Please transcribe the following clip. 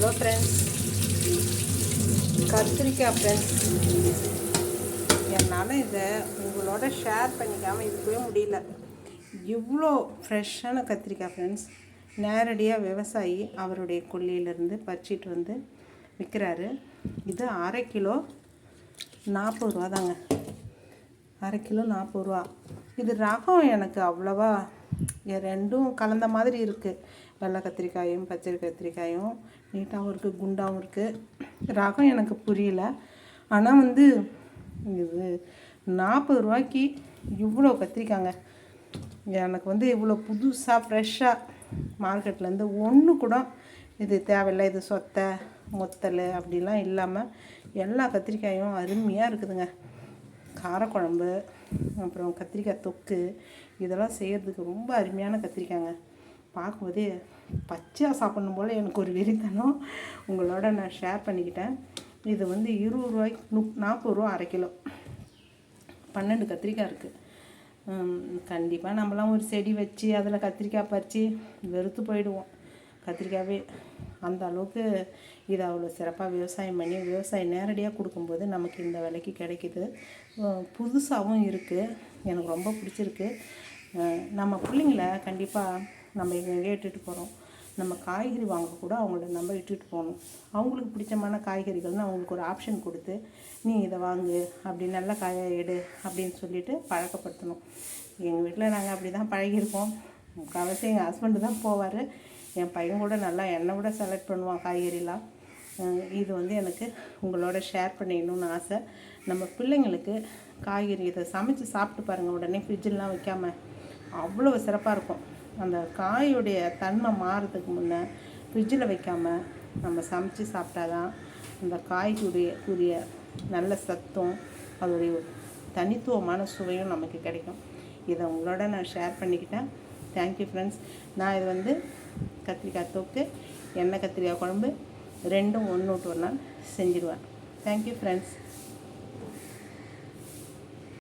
Hello friends கத்திரிக்காய் friends என்னால் இதை உங்களோட ஷேர் பண்ணிக்காமல் இருக்கவே முடியல. இவ்வளோ ஃப்ரெஷ்ஷான கத்திரிக்காய் ஃப்ரெண்ட்ஸ் நேரடியாக விவசாயி அவருடைய கொல்லியிலேருந்து பறிச்சிட்டு வந்து விற்கிறாரு இது அரை கிலோ நாற்பது ரூபா தாங்க அரை கிலோ நாற்பது ரூபா. இது ரகம் எனக்கு அவ்வளோவா ரெண்டும் கலந்த மாதிரி இருக்குது வெள்ளை கத்திரிக்காயும் பச்சை கத்திரிக்காயும் நீட்டாகவும் இருக்குது குண்டாகவும் இருக்குது ரகம் எனக்கு புரியல. ஆனால் வந்து இது நாற்பது ரூபாய்க்கு இவ்வளோ கத்திரிக்காங்க. எனக்கு வந்து இவ்வளோ புதுசாக ஃப்ரெஷ்ஷாக மார்க்கெட்லேருந்து ஒன்று கூட இது தேவையில்லை. இது சொத்தை மொத்தல் அப்படிலாம் இல்லாமல் எல்லா கத்திரிக்காயும் அருமையாக இருக்குதுங்க. காரக்குழம்பு அப்புறம் கத்திரிக்காய் தொக்கு இதெல்லாம் செய்கிறதுக்கு ரொம்ப அருமையான கத்திரிக்காய்ங்க பார்க்கும்போதே பச்சையாக சாப்பிடணும் போல் எனக்கு ஒரு வெறித்தனம். உங்களோட நான் ஷேர் பண்ணிக்கிட்டேன். இது வந்து இருபது ரூபாய்க்கு நு நாற்பது ரூபா அரை கிலோ. பன்னெண்டு கத்திரிக்காய் இருக்குது கண்டிப்பாக நம்மலாம் ஒரு செடி வச்சு அதில் கத்திரிக்காய் பறித்து வெறுத்து போயிடுவோம். கத்திரிக்காவே அந்த அளவுக்கு இதை அவ்வளோ சிறப்பாக விவசாயம் பண்ணி விவசாயம் நேரடியாக கொடுக்கும்போது நமக்கு இந்த விலைக்கு கிடைக்குது. புதுசாகவும் இருக்குது எனக்கு ரொம்ப பிடிச்சிருக்கு. நம்ம பிள்ளைங்கள கண்டிப்பாக நம்ம எங்கெங்கே இட்டுட்டு போகிறோம் நம்ம காய்கறி வாங்க கூட அவங்கள நம்ம இட்டுட்டு போகணும். அவங்களுக்கு பிடிச்சமான காய்கறிகள்னு அவங்களுக்கு ஒரு ஆப்ஷன் கொடுத்து நீ இதை வாங்கு அப்படி நல்ல காயை எடு அப்படின்னு சொல்லிட்டு பழக்கப்படுத்தணும். எங்கள் வீட்டில் நாங்கள் அப்படி தான் பழகியிருக்கோம். முக்கால்வாசி எங்கள் ஹஸ்பண்டு தான் போவார். என் பையன் கூட நல்லா என்னை விட செலக்ட் பண்ணுவான் காய்கறிலாம். இது வந்து எனக்கு உங்களோட ஷேர் பண்ணிக்கணும்னு ஆசை. நம்ம பிள்ளைங்களுக்கு காய்கறி இதை சமைச்சு சாப்பிட்டு பாருங்கள் உடனே ஃப்ரிட்ஜிலாம் வைக்காம அவ்வளோ சிறப்பாக இருக்கும். அந்த காயுடைய தன்மை மாறுறதுக்கு முன்னே ஃப்ரிட்ஜில் வைக்காம நம்ம சமைச்சு சாப்பிட்டாதான் அந்த காய்க்குரிய கூறிய நல்ல சத்தும் அதோடைய தனித்துவமான சுவையும் நமக்கு கிடைக்கும். இதை உங்களோட நான் ஷேர் பண்ணிக்கிட்டேன். தேங்க்யூ ஃப்ரெண்ட்ஸ் நான் இது வந்து கத்திரிக்காய் தொக்கு எண்ணெய் கத்திரிக்காய் குழம்பு ரெண்டும் ஒன்று விட்டு ஒரு நாள் செஞ்சிடுவேன் தேங்க்யூ ஃப்ரெண்ட்ஸ்